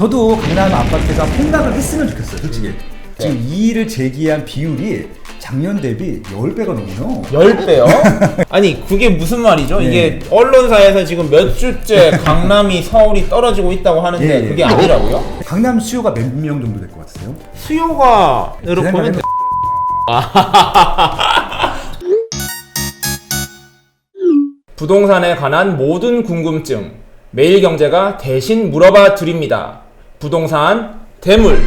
저도 강남 아파트가 폭락을 했으면 좋겠어요, 솔직히. 네. 지금 이 일을 제기한 비율이 작년 대비 10배가 넘어요. 10배요? 아니 그게 무슨 말이죠? 네. 이게 언론사에서 지금 몇 주째 강남이 서울이 떨어지고 있다고 하는데 예, 예. 그게 아니라고요? 강남 수요가 몇 명 정도 될 것 같으세요? 수요가로 제 보면 생각에는 부동산에 관한 모든 궁금증 매일경제가 대신 물어봐 드립니다. 부동산 대물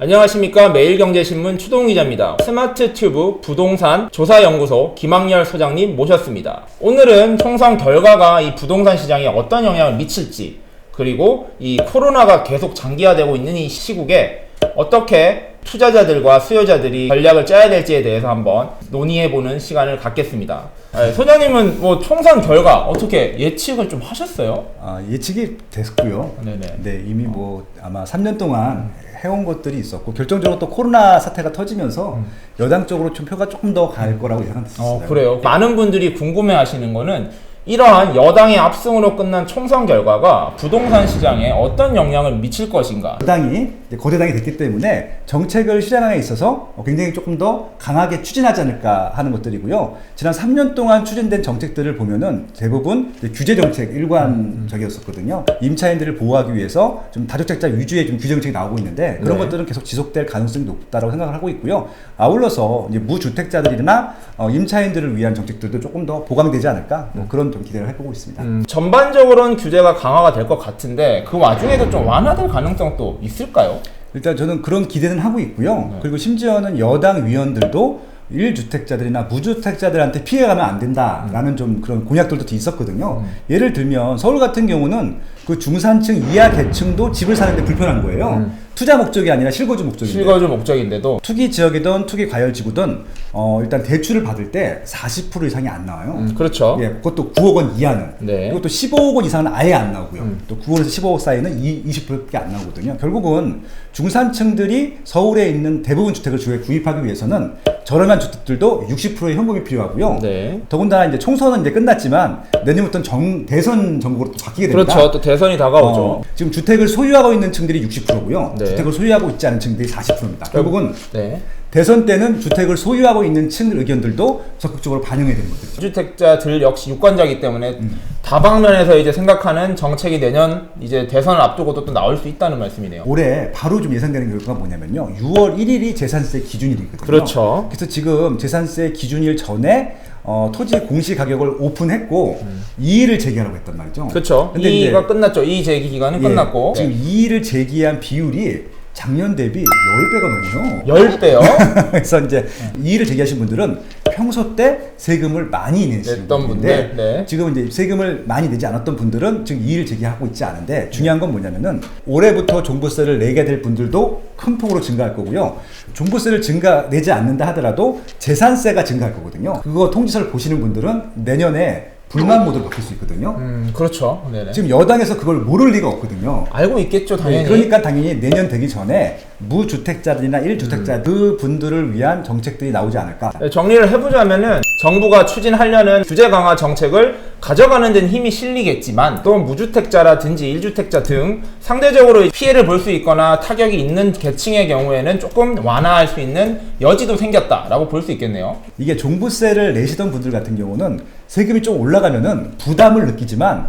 안녕하십니까 매일경제신문 추동 기자입니다. 스마트튜브 부동산 조사연구소 김학열 소장님 모셨습니다. 오늘은 총선 결과가 이 부동산 시장에 어떤 영향을 미칠지 그리고 이 코로나가 계속 장기화되고 있는 이 시국에 어떻게 투자자들과 수요자들이 전략을 짜야 될지에 대해서 한번 논의해보는 시간을 갖겠습니다. 네, 소장님은 뭐 총선 결과 어떻게 예측을 좀 하셨어요? 아, 예측이 됐고요. 네네. 네, 이미 뭐 아마 3년 동안 해온 것들이 있었고 결정적으로 또 코로나 사태가 터지면서 여당 쪽으로 좀 표가 조금 더 갈 거라고 예상했었어요. 어, 그래요. 많은 분들이 궁금해 하시는 거는 이러한 여당의 압승으로 끝난 총선 결과가 부동산 시장에 어떤 영향을 미칠 것인가. 여당이 거대당이 됐기 때문에 정책을 실현하에 있어서 굉장히 조금 더 강하게 추진하지 않을까 하는 것들이고요. 지난 3년 동안 추진된 정책들을 보면은 대부분 규제 정책 일관적이었었거든요. 임차인들을 보호하기 위해서 좀 다주택자 위주의 좀 규제 정책이 나오고 있는데 그런 네. 것들은 계속 지속될 가능성이 높다고 생각을 하고 있고요. 아울러서 이제 무주택자들이나 어, 임차인들을 위한 정책들도 조금 더 보강되지 않을까 뭐 그런 좀 기대를 해보고 있습니다. 음, 전반적으로는 규제가 강화가 될 것 같은데 그 와중에도 좀 완화될 가능성도 있을까요? 일단 저는 그런 기대는 하고 있고요. 네. 그리고 심지어는 여당 위원들도 1주택자들이나 무주택자들한테 피해가면 안 된다라는 좀 그런 공약들도 있었거든요. 음. 예를 들면 서울 같은 경우는 그 중산층 이하 계층도 집을 사는데 불편한 거예요. 음. 투자 목적이 아니라 실거주 목적인데. 실거주 목적인데도 투기 지역이든 투기 과열 지구든 어, 일단 대출을 받을 때 40% 이상이 안 나와요. 음, 그렇죠. 예, 그것도 9억 원 이하는. 네. 그리고 또 15억 원 이상은 아예 안 나오고요. 음. 또 9억에서 15억 사이는 이 20%밖에 안 나오거든요. 결국은 중산층들이 서울에 있는 대부분 주택을 주에 구입하기 위해서는 저렴한 주택들도 60%의 현금이 필요하고요. 네. 더군다나 이제 총선은 이제 끝났지만 내년부터는 정, 대선 정국으로 또 바뀌게 됩니다. 그렇죠. 또 대선이 다가오죠. 어, 지금 주택을 소유하고 있는 층들이 60%고요. 네. 주택을 소유하고 있지 않은 층들이 40%입니다. 결국은 네. 대선 때는 주택을 소유하고 있는 층 의견들도 적극적으로 반영해야 되는 거죠. 주택자들 역시 유권자이기 때문에 다방면에서 이제 생각하는 정책이 내년 이제 대선을 앞두고도 또 나올 수 있다는 말씀이네요. 올해 바로 좀 예상되는 결과가 뭐냐면요. 6월 1일이 재산세 기준일이거든요. 그렇죠. 그래서 지금 재산세 기준일 전에 어, 토지 공시 가격을 오픈했고 이의를 제기하라고 했단 말이죠. 음. 그렇죠. 근데 이제 이가 끝났죠. 이 제기 기간은 예, 끝났고 지금 이의를 제기한 비율이 작년 대비 10배가 넘어요. 10배요. 그래서 이제 이의를 제기하신 분들은 평소 때 세금을 많이 내시는 냈던 분인데 분들, 네. 지금 이제 세금을 많이 내지 않았던 분들은 지금 이의를 제기하고 있지 않은데 중요한 건 뭐냐면은 올해부터 종부세를 내게 될 분들도 큰 폭으로 증가할 거고요. 종부세를 증가 내지 않는다 하더라도 재산세가 증가할 거거든요. 그거 통지서를 보시는 분들은 내년에 불만 모드로 바뀔 수 있거든요. 음, 그렇죠. 네네. 지금 여당에서 그걸 모를 리가 없거든요. 알고 있겠죠, 당연히. 네, 그러니까 당연히 내년 되기 전에 무주택자들이나 음. 1주택자 그 분들을 위한 정책들이 나오지 않을까. 네, 정리를 해보자면은 정부가 추진하려는 규제 강화 정책을 가져가는 데는 힘이 실리겠지만 또 무주택자라든지 1주택자 등 상대적으로 피해를 볼 수 있거나 타격이 있는 계층의 경우에는 조금 완화할 수 있는 여지도 생겼다라고 볼 수 있겠네요. 이게 종부세를 내시던 분들 같은 경우는 세금이 좀 올라가면은 부담을 느끼지만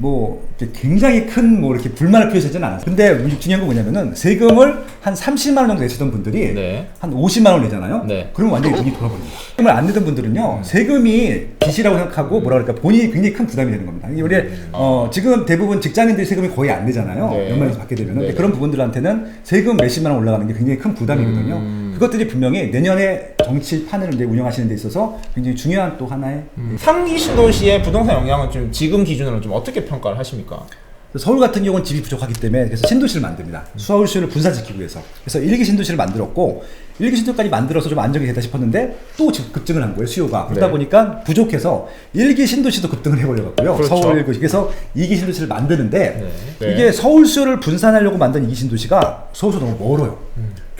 뭐 이렇게 굉장히 큰 뭐 이렇게 불만을 표시하지는 않았어요. 근데 중요한 건 뭐냐면은 세금을 한 30만 원 정도 내시던 분들이 네. 한 50만 원 내잖아요. 네. 그러면 완전히 돈이 돌아버립니다. 세금을 안 내던 분들은요, 세금이 빚이라고 생각하고 뭐라 그럴까 본인이 굉장히 큰 부담이 되는 겁니다. 우리 어, 지금 대부분 직장인들이 세금이 거의 안 내잖아요. 네. 연말에서 받게 되면 네. 그런 부분들한테는 세금 몇십만 원 올라가는 게 굉장히 큰 부담이거든요. 음. 그것들이 분명히 내년에 정치판을 이제 운영하시는 데 있어서 굉장히 중요한 또 하나의 상기 신도시의 부동산 영향은 좀 지금 기준으로 좀 어떻게 평가를 하십니까? 서울 같은 경우는 집이 부족하기 때문에 그래서 신도시를 만듭니다. 서울시를 분산시키기 위해서. 그래서 일기 신도시를 만들었고 일기 신도까지 만들어서 좀 안정이 됐다 싶었는데 또 급증을 한 거예요 수요가. 그러다 네. 보니까 부족해서 일기 신도시도 급등을 해버려갖고요. 그렇죠. 서울 그- 그래서 이기 신도시를 만드는데 네. 이게 서울 수요를 분산하려고 만든 이기 신도시가 서울서 너무 멀어요.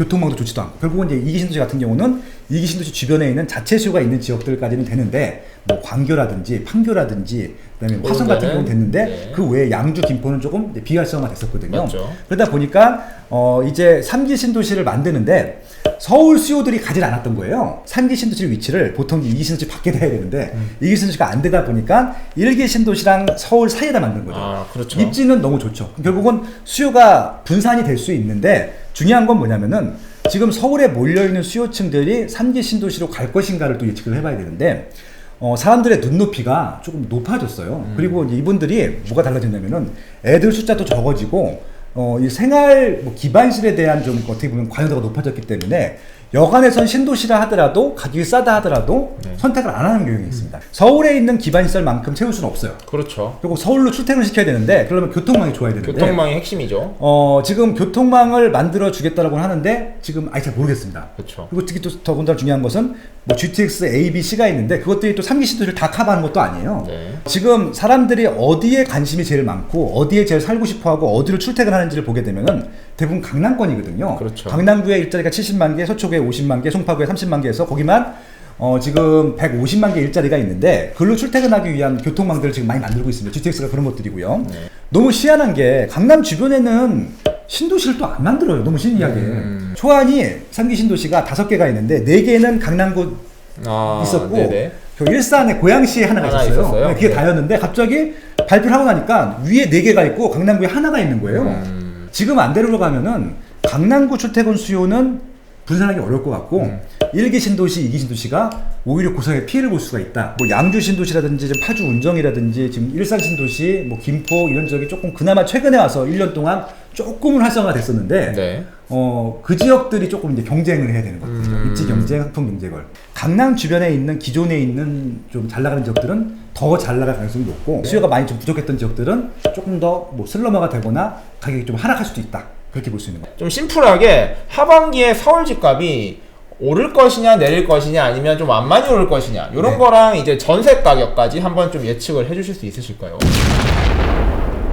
교통망도 좋지도 않고 결국은 이제 이기 신도시 같은 경우는 이기 신도시 주변에 있는 자체 수요가 있는 지역들까지는 되는데 뭐 광교라든지 판교라든지 그다음에 화성 같은 경우는 됐는데 네. 그 외에 양주 김포는 조금 비활성화 됐었거든요. 맞죠. 그러다 보니까 어 이제 3기 신도시를 만드는데 서울 수요들이 가지 않았던 거예요. 3기 신도시 위치를 보통 2기 신도시 밖에 해야 되는데 음. 2기 신도시가 안 되다 보니까 1기 신도시랑 서울 사이에다 만든 거죠. 아, 그렇죠. 입지는 너무 좋죠. 결국은 수요가 분산이 될 수 있는데 중요한 건 뭐냐면은 지금 서울에 몰려있는 수요층들이 3기 신도시로 갈 것인가를 또 예측을 해봐야 되는데 어, 사람들의 눈높이가 조금 높아졌어요. 그리고 이제 이분들이 뭐가 달라졌냐면은 애들 숫자도 적어지고 어, 이 생활 뭐 기반실에 대한 좀 어떻게 보면 관여도가 높아졌기 때문에 여간에선 신도시라 하더라도 가격이 싸다 하더라도 네. 선택을 안 하는 경향이 있습니다. 서울에 있는 기반시설만큼 채울 수는 없어요. 그렇죠. 그리고 서울로 출퇴근을 시켜야 되는데 그러면 교통망이 좋아야 되는데 교통망이 핵심이죠. 어, 지금 교통망을 만들어 주겠다라고 하는데 지금 아직 잘 모르겠습니다. 그렇죠. 그리고 특히 또 더군다나 중요한 것은 뭐 GTX A, B, C가 있는데 그것들이 또 3기 시도를 다 커버하는 것도 아니에요. 네. 지금 사람들이 어디에 관심이 제일 많고 어디에 제일 살고 싶어하고 어디로 출퇴근하는지를 보게 되면은 대부분 강남권이거든요. 그렇죠. 강남구에 일자리가 70만 개, 서초구에 50만 개, 송파구에 30만 개에서 거기만 어, 지금 150만 개 일자리가 있는데 그걸로 출퇴근하기 위한 교통망들을 지금 많이 만들고 있습니다. GTX가 그런 것들이고요. 네. 너무 희한한 게 강남 주변에는 신도시를 또 안 만들어요. 너무 신기하게. 음. 초안이 3기 신도시가 다섯 개가 있는데 네 개는 강남구 아, 있었고 네네. 그 일산에 고양시에 하나가 하나 있었어요. 있었어요? 네, 그게 네. 다였는데 갑자기 발표를 하고 나니까 위에 네 개가 있고 강남구에 하나가 있는 거예요. 음. 지금 안대로 가면은 강남구 출퇴근 수요는 분산하기 어려울 것 같고 음. 일 1기 신도시, 2기 신도시가 오히려 고성에 피해를 볼 수가 있다. 뭐 양주 신도시라든지 지금 파주 운정이라든지 지금 일산 신도시, 뭐 김포 이런 지역이 조금 그나마 최근에 와서 1년 동안 조금은 활성화 됐었는데 네. 어, 그 지역들이 조금 이제 경쟁을 해야 되는 것들이죠. 음. 입지 경쟁, 학통 경쟁을. 강남 주변에 있는 기존에 있는 좀 잘 나가는 지역들은 더 잘 나갈 가능성이 높고 수요가 많이 좀 부족했던 지역들은 조금 더 뭐 슬러머가 되거나 가격이 좀 하락할 수도 있다. 그렇게 볼 수 있는 거예요. 좀 심플하게 하반기에 서울 집값이 오를 것이냐 내릴 것이냐 아니면 좀 완만히 오를 것이냐 이런 네. 거랑 이제 전세 가격까지 한번 좀 예측을 해주실 수 있으실까요?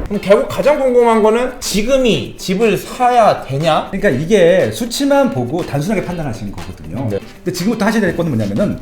그럼 결국 가장 궁금한 거는 지금이 집을 사야 되냐? 그러니까 이게 수치만 보고 단순하게 판단하시는 거거든요. 네. 근데 지금부터 하셔야 될 거는 뭐냐면은